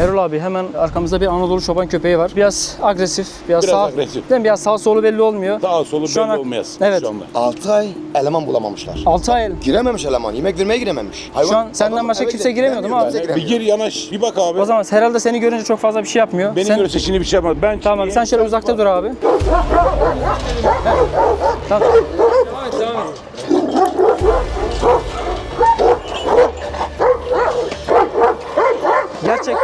Erol abi hemen arkamızda bir Anadolu çoban köpeği var. Biraz agresif, biraz, Biraz sağ, agresif. Değil mi? Biraz sağ solu belli olmuyor. Daha solu Şu an- belli olmayız Evet. şu anda. 6 ay eleman bulamamışlar. 6 ay Girememiş eleman. Yemek vermeye girememiş. Şu an senden başka eve kimse giremiyor değil mi abi? Bir gir yanaş bir bak abi. O zaman herhalde seni görünce çok fazla bir şey yapmıyor. Beni sen, görürse şimdi bir şey yapmaz. Ben Tamam abi sen şöyle uzakta dur abi. Tamam. Gerçek.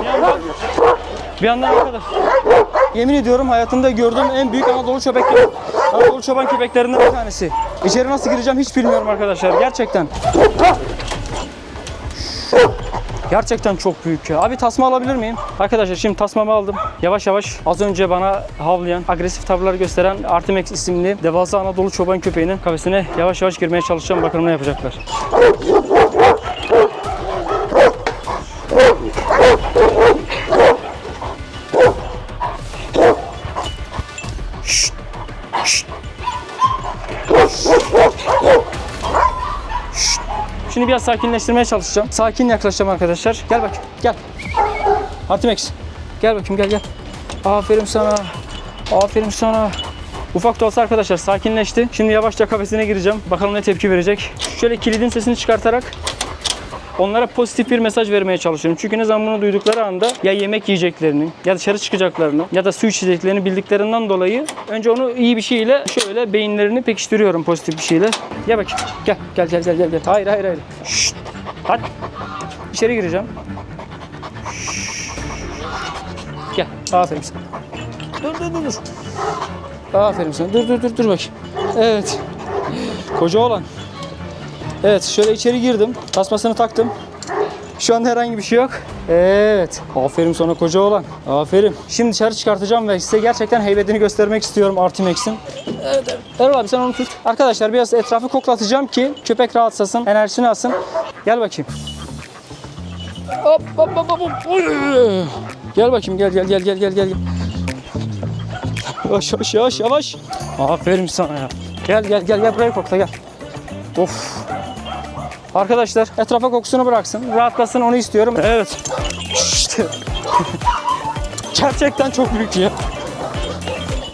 Bir yandan, bir yandan arkadaş. Yemin ediyorum hayatımda gördüğüm en büyük Anadolu köpekleri. Anadolu çoban köpeklerinden bir tanesi. İçeri nasıl gireceğim hiç bilmiyorum arkadaşlar. Gerçekten. Gerçekten çok büyük ya. Abi tasma alabilir miyim? Arkadaşlar şimdi tasmamı aldım. Yavaş yavaş az önce bana havlayan, agresif tavırlar gösteren Artimex isimli devasa Anadolu çoban köpeğinin kafesine yavaş yavaş girmeye çalışacağım. Bakalım ne yapacaklar. Şşt. Şimdi biraz sakinleştirmeye çalışacağım. Sakin yaklaşacağım arkadaşlar. Gel bak, gel. Artimex. Gel bakayım, gel gel. Aferin sana. Aferin sana. Ufak da olsa arkadaşlar sakinleşti. Şimdi yavaşça kafesine gireceğim. Bakalım ne tepki verecek. Şöyle kilidin sesini çıkartarak onlara pozitif bir mesaj vermeye çalışıyorum. Çünkü ne zaman bunu duydukları anda ya yemek yiyeceklerini ya dışarı çıkacaklarını ya da su içeceklerini bildiklerinden dolayı önce onu iyi bir şeyle şöyle beyinlerini pekiştiriyorum pozitif bir şeyle. Gel bakayım. Gel gel gel gel gel. Hayır hayır hayır. Şşt. Hadi. İçeri gireceğim. Şşt. Gel. Aferin sana. Dur dur dur dur. Aferin sana. Dur dur dur dur bakayım. Evet. Koca olan. Evet şöyle içeri girdim. Tasmasını taktım. Şu anda herhangi bir şey yok. Evet. Aferin sana koca olan. Aferin. Şimdi dışarı çıkartacağım ve size gerçekten heybetini göstermek istiyorum Artimex'in. Evet, evet. Erol abi sen onu tut. Arkadaşlar biraz etrafı koklatacağım ki köpek rahatsasın, enerjisini alsın. Gel bakayım. Hop hop hop hop. Gel bakayım gel gel gel gel gel gel. Yavaş yavaş yavaş yavaş. Aferin sana ya. Gel gel gel gel buraya kokla gel. Of. Arkadaşlar etrafa kokusunu bıraksın. Rahatlasın onu istiyorum. Evet. Gerçekten çok büyük ya.